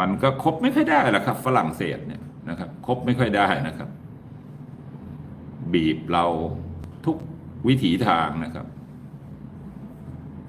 มันก็คบไม่ค่อยได้หรอกครับ ฝรั่งเศสเนี่ยนะครับคบไม่ค่อยได้นะครับ บีบเราทุกวิถีทางนะครับ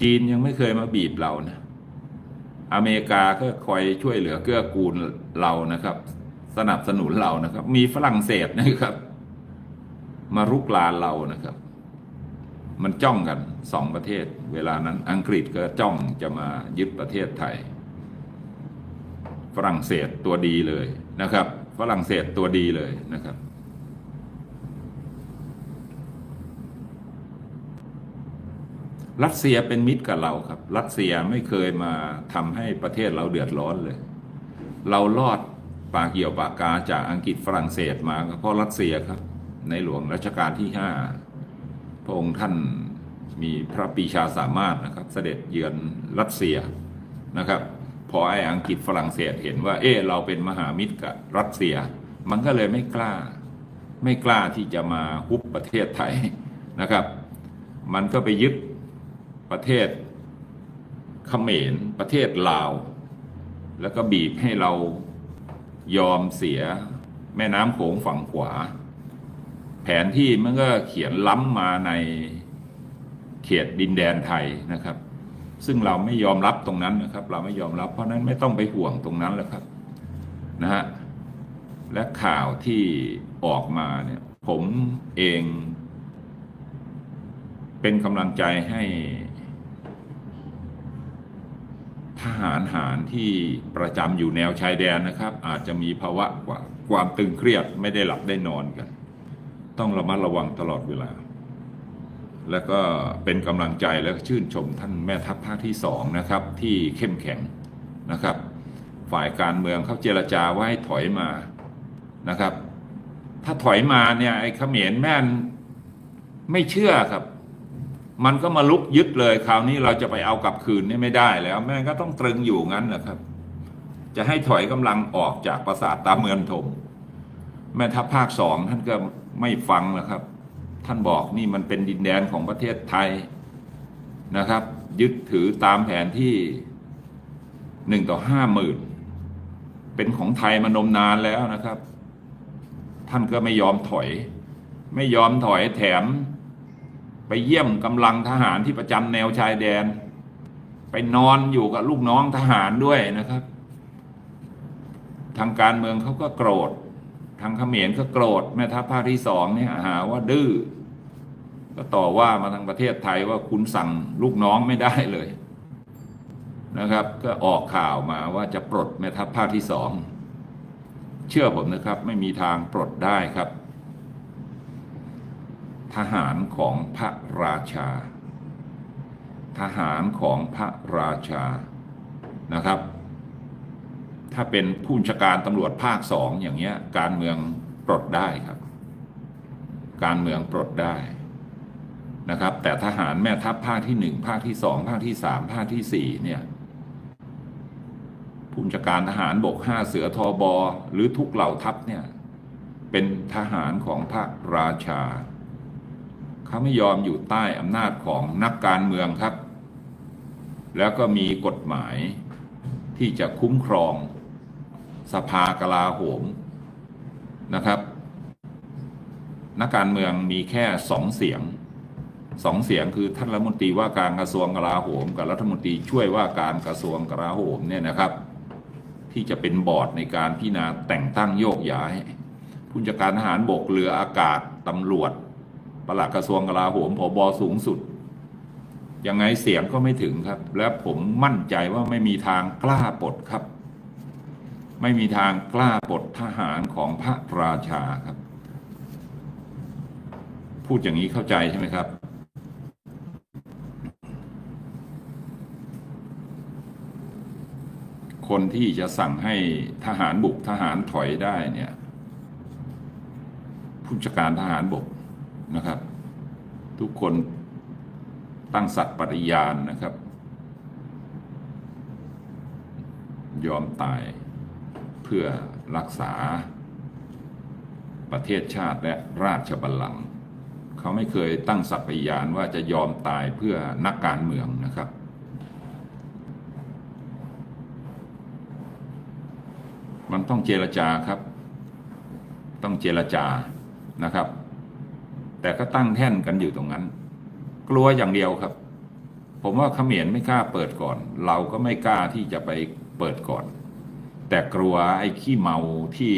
จีนยังไม่เคยมาบีบเรานะอเมริกาก็คอยช่วยเหลือเกื้อกูลเรานะครับ สนับสนุนเรานะครับ มีฝรั่งเศสนะครับ มารุกรานเรานะครับ มันจ้องกันสองประเทศ เวลานั้นอังกฤษก็จ้องจะมายึดประเทศไทย ฝรั่งเศสตัวดีเลยนะครับ ฝรั่งเศสตัวดีเลยนะครับ รัสเซียเป็นมิตรกับเราครับ รัสเซียไม่เคยมาทำให้ประเทศเราเดือดร้อนเลย เรารอดปากเกี่ยวปากกาจากอังกฤษฝรั่งเศสมาก็เพราะรัสเซียครับ ในหลวงรัชกาลที่ห้าพระองค์ท่านมีพระปีชาสามารถนะครับ เสด็จเยือนรัสเซียนะครับ อไอ้อังกฤษฝรั่งเศสเห็นว่า เออเราเป็นมหามิตรกับรัสเซีย มันก็เลยไม่กล้า ไม่กล้าที่จะมาฮุบประเทศไทยนะครับ มันก็ไปยึดประเทศเขมรประเทศลาว แล้วก็บีบให้เรายอมเสียแม่น้ำโขงฝั่งขวา แผนที่มันก็เขียนล้ำมาในเขตดินแดนไทยนะครับ ซึ่งเราไม่ยอมรับตรงนั้นนะครับ เราไม่ยอมรับเพราะนั้นไม่ต้องไปห่วงตรงนั้นแล้วครับนะฮะและข่าวที่ออกมาเนี่ย ผมเอง เป็นกำลังใจให้ ทหารหารที่ประจำอยู่แนวชายแดนนะครับ อาจจะมีภาวะกว่าความตึงเครียดไม่ได้หลับได้นอนกัน ต้องระมัดระวังตลอดเวลา แล้วก็เป็นกำลังใจและชื่นชมท่านแม่ทัพภาคที่สองนะครับ ที่เข้มแข็งนะครับ ฝ่ายการเมืองเขาเจรจาว่าให้ถอยมานะครับ ถ้าถอยมาเนี่ยไอ้เขมรแม่นไม่เชื่อครับ มันก็มาลุกยึดเลยคราวนี้เราจะไปเอากลับคืนนี่ไม่ได้แล้ว แม่ก็ต้องตรึงอยู่งั้นนะครับ จะให้ถอยกำลังออกจากปราสาทตาเมืองถมแม่ทัพภาคสองท่านก็ไม่ฟังนะครับ ท่านบอกนี่มันเป็นดินแดนของประเทศไทยนะครับ ยึดถือตามแผนที่หนึ่งต่อห้าหมื่นเป็นของไทยมานมนานแล้วนะครับ ท่านก็ไม่ยอมถอย ไม่ยอมถอยแถม ไปเยี่ยมกำลังทหารที่ประจำแนวชายแดน ไปนอนอยู่กับลูกน้องทหารด้วยนะครับ ทางการเมืองเขาก็โกรธางเขมรก็โกรธแม่ทัพภาคที่สองเนี่ยหาว่าดื้อก็ต่อว่ามาทางประเทศไทยว่าคุณสั่งลูกน้องไม่ได้เลยนะครับ ก็ออกข่าวมาว่าจะปลดแม่ทัพภาคที่สองเชื่อผมนะครับ ไม่มีทางปลดได้ครับ ทหารของพระราชา ทหารของพระราชานะครับ ถ้าเป็นผู้บัญชาการตำรวจภาคสองอย่างเงี้ย การเมืองปลดได้ครับ การเมืองปลดได้นะครับ แต่ทหารแม่ทัพภาคที่หนึ่งภาคที่สองภาคที่สามภาคที่สี่เนี่ยผู้บัญชาการทหารบกห้าเสือทอบอหรือทุกเหล่าทัพเนี่ย เป็นทหารของพระราชาเขาไม่ยอมอยู่ใต้อำนาจของนักการเมืองครับ แล้วก็มีกฎหมายที่จะคุ้มครอง สภากลาโหมนะครับ นักการเมืองมีแค่สองเสียงสองเสียงคือท่านรัฐมนตรีว่าการกระทรวงกลาโหม กับรัฐมนตรีช่วยว่าการกระทรวงกลาโหมเนี่ยนะครับ ที่จะเป็นบอร์ดในการพิจารณาแต่งตั้งโยกย้ายผู้จัดการทหารบกเรืออากาศตำรวจปลัดกระทรวงกลาโหมผบสูงสุดยังไงเสียงก็ไม่ถึงครับ และผมมั่นใจว่าไม่มีทางกล้าปลดครับ ไม่มีทางกล้าปลดทหารของพระราชาครับ พูดอย่างนี้เข้าใจใช่ไหมครับ คนที่จะสั่งให้ทหารบุกทหารถอยได้เนี่ย ผู้จัดการทหารบกนะครับ ทุกคนตั้งสัตย์ปฏิญาณนะครับ ยอมตาย พื่อรักษาประเทศชาติและราชบัลลังก์เขาไม่เคยตั้งสัตย์ปฏิญาณว่าจะยอมตายเพื่อนักการเมืองนะครับ มันต้องเจรจาครับ ต้องเจรจานะครับ แต่ก็ตั้งแท่นกันอยู่ตรงนั้น กลัวอย่างเดียวครับ ผมว่าเขมรไม่กล้าเปิดก่อน เราก็ไม่กล้าที่จะไปเปิดก่อน แต่กลัวไอ้ขี้เมาที่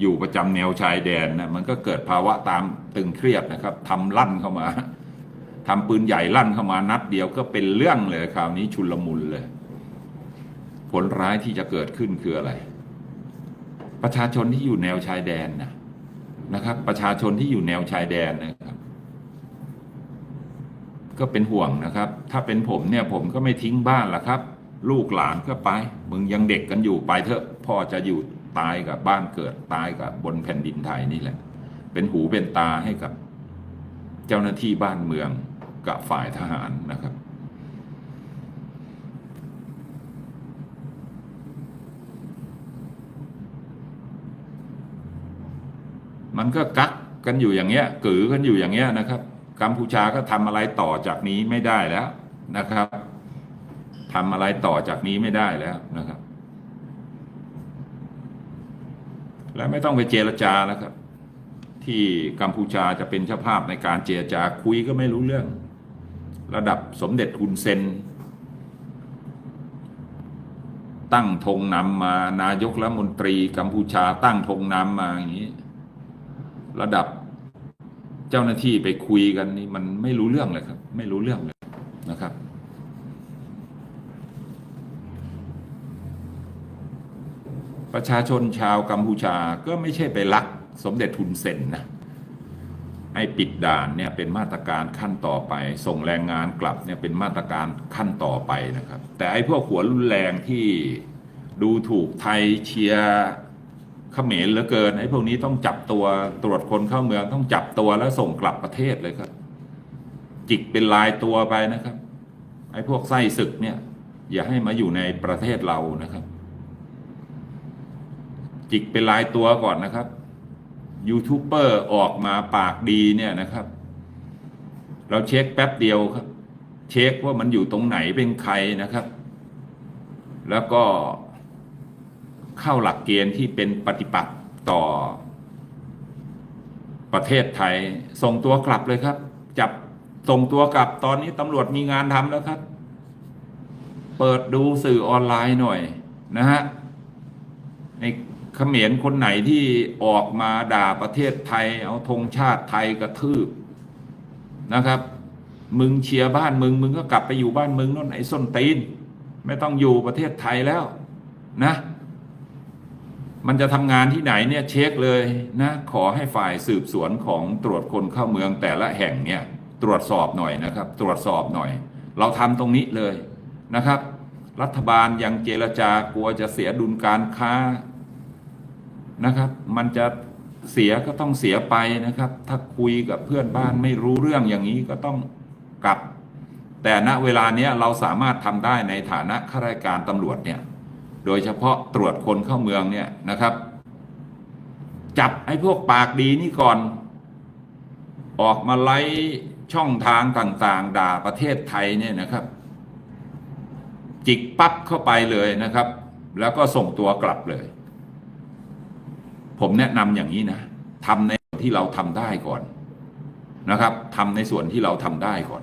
อยู่ประจำแนวชายแดนนะมันก็เกิดภาวะตามตึงเครียดนะครับทำลั่นเข้ามาทำปืนใหญ่ลั่นเข้ามานัดเดียวก็เป็นเรื่องเลยคราวนี้ชุลมุนเลย ผลร้ายที่จะเกิดขึ้นคืออะไร ประชาชนที่อยู่แนวชายแดนนะนะครับ ประชาชนที่อยู่แนวชายแดนนะครับ ก็เป็นห่วงนะครับ ถ้าเป็นผมเนี่ยผมก็ไม่ทิ้งบ้านละครับ ลูกหลานก็ไป มึงยังเด็กกันอยู่ไปเถอะพ่อจะอยู่ตายกับบ้านเกิดตายกับบนแผ่นดินไทยนี่แหละ เป็นหูเป็นตาให้กับ เจ้าหน้าที่บ้านเมืองกับฝ่ายทหารนะครับ มันก็กักกันอยู่อย่างเงี้ยกือกันอยู่อย่างเงี้ยนะครับ กัมพูชาก็ทำอะไรต่อจากนี้ไม่ได้แล้วนะครับ ทำอะไรต่อจากนี้ไม่ได้แล้วนะครับ และไม่ต้องไปเจรจาแล้วครับ ที่กัมพูชาจะเป็นเจ้าภาพในการเจรจาคุยก็ไม่รู้เรื่อง ระดับสมเด็จฮุนเซนตั้งธงนำมานายกรัฐมนตรีกัมพูชาตั้งธงนำมาอย่างนี้ ระดับเจ้าหน้าที่ไปคุยกันนี่มันไม่รู้เรื่องเลยครับ ไม่รู้เรื่องเลยนะครับ ประชาชนชาวกัมพูชาก็ไม่ใช่ไปรักสมเด็จทุนเซนนะไอ้ปิดด่านเนี่ยเป็นมาตรการขั้นต่อไป ส่งแรงงานกลับเนี่ยเป็นมาตรการขั้นต่อไปนะครับ แต่ไอ้พวกหัวรุนแรงที่ดูถูกไทยเชียร์เขมรเหลือเกินไอ้พวกนี้ต้องจับตัวตรวจคนเข้าเมืองต้องจับตัวแล้วส่งกลับประเทศเลยครับ จิกเป็นลายตัวไปนะครับ ไอ้พวกไส้ศึกเนี่ย อย่าให้มาอยู่ในประเทศเรานะครับ จิกเป็นลายตัวก่อนนะครับยูทูบเบอร์ออกมาปากดีเนี่ยนะครับ เราเช็คแป๊บเดียวครับ เช็คว่ามันอยู่ตรงไหนเป็นใครนะครับ แล้วก็เข้าหลักเกณฑ์ที่เป็นปฏิปักษ์ต่อ ประเทศไทย ส่งตัวกลับเลยครับ จับส่งตัวกลับตอนนี้ตำรวจมีงานทำแล้วครับ เปิดดูสื่อออนไลน์หน่อยนะฮะใน เขมรคนไหนที่ออกมาด่าประเทศไทย เอาธงชาติไทยกระทืบนะครับ มึงเชียร์บ้านมึง มึงก็กลับไปอยู่บ้านมึงนั่นไอ้ส้นตีน ไม่ต้องอยู่ประเทศไทยแล้วนะ มันจะทำงานที่ไหนเนี่ยเช็คเลยนะ ขอให้ฝ่ายสืบสวนของตรวจคนเข้าเมืองแต่ละแห่งเนี่ยตรวจสอบหน่อยนะครับ ตรวจสอบหน่อย เราทำตรงนี้เลยนะครับ รัฐบาลยังเจรจากลัวจะเสียดุลการค้า นะครับ มันจะเสียก็ต้องเสียไปนะครับ ถ้าคุยกับเพื่อนบ้านไม่รู้เรื่องอย่างนี้ก็ต้องกลับ แต่ณเวลาเนี้ยเราสามารถทำได้ในฐานะข้าราชการตำรวจเนี่ย โดยเฉพาะตรวจคนเข้าเมืองเนี่ยนะครับ จับไอ้พวกปากดีนี่ก่อน ออกมาไล่ช่องทางต่างๆ ด่าประเทศไทยเนี่ยนะครับ จิกปั๊บเข้าไปเลยนะครับ แล้วก็ส่งตัวกลับเลย ผมแนะนำอย่างนี้นะทำในส่วนที่เราทำได้ก่อนนะครับทำในส่วนที่เราทำได้ก่อน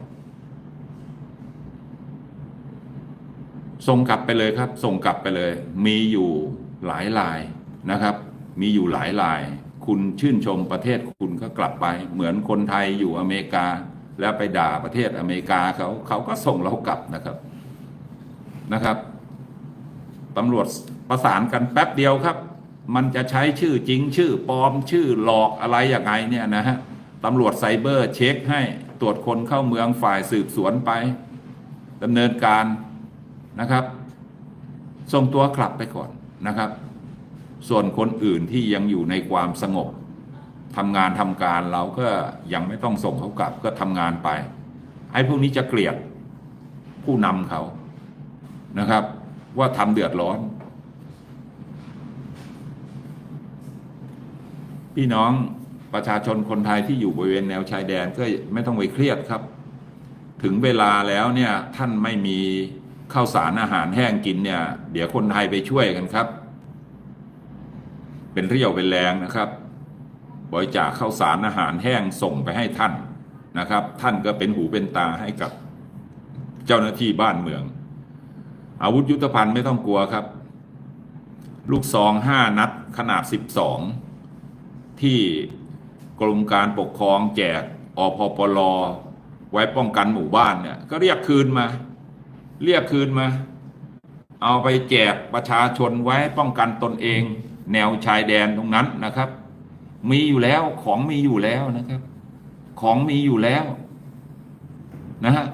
ส่งกลับไปเลยครับ ส่งกลับไปเลย มีอยู่หลายลายนะครับ มีอยู่หลายลาย คุณชื่นชมประเทศคุณก็กลับไป เหมือนคนไทยอยู่อเมริกา แล้วไปด่าประเทศอเมริกาเขาเขาก็ส่งเรากลับนะครับนะครับตำรวจประสานกันแป๊บเดียวครับ มันจะใช้ชื่อจริงชื่อปลอมชื่อหลอกอะไรอย่างไงเนี่ยนะฮะตำรวจไซเบอร์เช็คให้ตรวจคนเข้าเมืองฝ่ายสืบสวนไปดำเนินการนะครับ ส่งตัวกลับไปก่อนนะครับ ส่วนคนอื่นที่ยังอยู่ในความสงบทำงานทำการเราก็ยังไม่ต้องส่งเขากลับก็ทำงานไปไอ้พวกนี้จะเกลียดผู้นำเขานะครับ ว่าทำเดือดร้อน พี่น้องประชาชนคนไทยที่อยู่บริเวณแนวชายแดนก็ไม่ต้องไปเครียดครับ ถึงเวลาแล้วเนี่ยท่านไม่มีข้าวสารอาหารแห้งกินเนี่ย เดี๋ยวคนไทยไปช่วยกันครับ เป็นเรี่ยวเป็นแรงนะครับบริจาคข้าวสารอาหารแห้งส่งไปให้ท่านนะครับ ท่านก็เป็นหูเป็นตาให้กับเจ้าหน้าที่บ้านเมือง อาวุธยุทธภัณฑ์ไม่ต้องกลัวครับ ลูกซองห้านัดขนาดสิบสอง ที่กรมการปกครองแจกอพปลไว้ป้องกันหมู่บ้านเนี่ย ก็เรียกคืนมา เรียกคืนมา เอาไปแจกประชาชนไว้ป้องกันตนเอง แนวชายแดนตรงนั้นนะครับ มีอยู่แล้วของมีอยู่แล้วนะครับ ของมีอยู่แล้วนะฮะ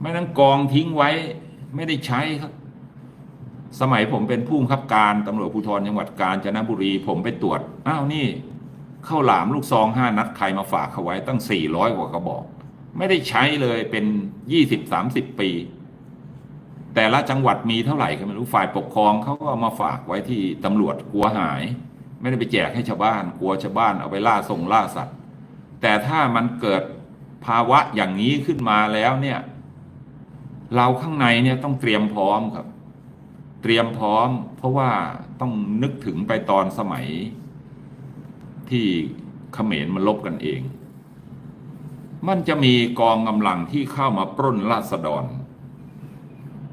ไม่ต้องกองทิ้งไว้ไม่ได้ใช้ครับ สมัยผมเป็นผู้บังคับการตำรวจภูธรจังหวัดกาญจนบุรี ผมไปตรวจ อ้าวนี่ข้าวหลามลูกซองห้านัดใครมาฝากเขาไว้ตั้งสี่ร้อยกว่ากระบอก ไม่ได้ใช้เลยเป็นยี่สิบสามสิบปี แต่ละจังหวัดมีเท่าไหร่ก็ไม่รู้ฝ่ายปกครองเขาก็มาฝากไว้ที่ตำรวจกลัวหาย ไม่ได้ไปแจกให้ชาวบ้าน กลัวชาวบ้านเอาไปล่าส่งล่าสัตว์ แต่ถ้ามันเกิดภาวะอย่างนี้ขึ้นมาแล้วเนี่ย เราข้างในเนี่ยต้องเตรียมพร้อมครับ เตรียมพร้อม เพราะว่าต้องนึกถึงไปตอนสมัยที่เขมรมันลบกันเอง มันจะมีกองกำลังที่เข้ามาปล้นราษฎร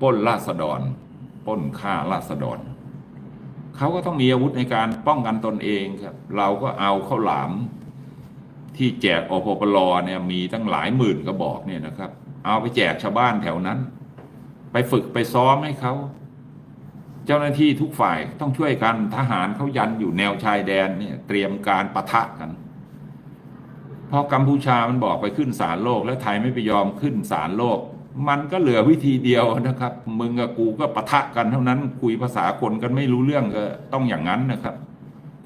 ปล้นราษฎรปล้นฆ่าราษฎรเขาก็ต้องมีอาวุธในการป้องกันตนเองครับ เราก็เอาข้าวหลามที่แจกอพปลเนี่ยมีตั้งหลายหมื่นกระบอกเนี่ยนะครับ เอาไปแจกชาวบ้านแถวนั้น ไปฝึกไปซ้อมให้เขา เจ้าหน้าที่ทุกฝ่ายต้องช่วยกันทหารเขายันอยู่แนวชายแดนเนี่ยเตรียมการปะทะกันพอกัมพูชามันบอกไปขึ้นศาลโลก แล้วไทยไม่ไปยอมขึ้นศาลโลก มันก็เหลือวิธีเดียวนะครับ มึงกับกูก็ปะทะกันเท่านั้นคุยภาษาคนกันไม่รู้เรื่องก็ต้องอย่างนั้นนะครับ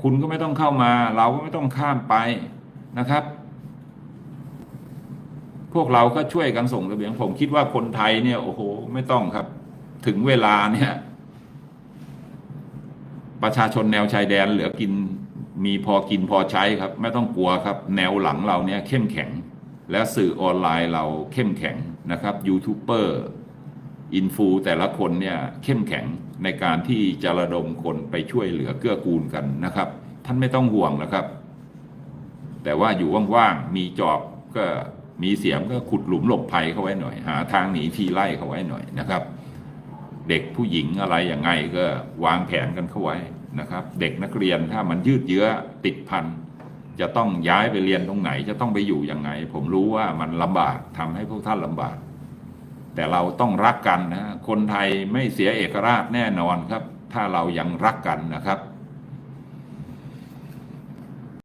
คุณก็ไม่ต้องเข้ามา เราก็ไม่ต้องข้ามไปนะครับ พวกเราก็ช่วยกันส่งระเบียงผมคิดว่าคนไทยเนี่ยโอ้โห ไม่ต้องครับ ถึงเวลาเนี่ย ประชาชนแนวชายแดนเหลือกินมีพอกินพอใช้ครับ ไม่ต้องกลัวครับ แนวหลังเราเนี่ยเข้มแข็ง และสื่อออนไลน์เราเข้มแข็งนะครับยูทูบเบอร์อินฟูแต่ละคนเนี่ยเข้มแข็งในการที่จะระดมคนไปช่วยเหลือเกื้อกูลกันนะครับ ท่านไม่ต้องห่วงนะครับ แต่ว่าอยู่ว่างๆมีจอบก็มีเสียมก็ขุดหลุมหลบภัยเข้าไว้หน่อย หาทางหนีทีไล่เข้าไว้หน่อยนะครับ เด็กผู้หญิงอะไรอย่างไงก็วางแผนกันเข้าไว้นะครับ เด็กนักเรียนถ้ามันยืดเยื้อติดพันจะต้องย้ายไปเรียนตรงไหนจะต้องไปอยู่ยังไง ผมรู้ว่ามันลำบากทำให้พวกท่านลำบาก แต่เราต้องรักกันนะคนไทยไม่เสียเอกราชแน่นอนครับ ถ้าเรายังรักกันนะครับ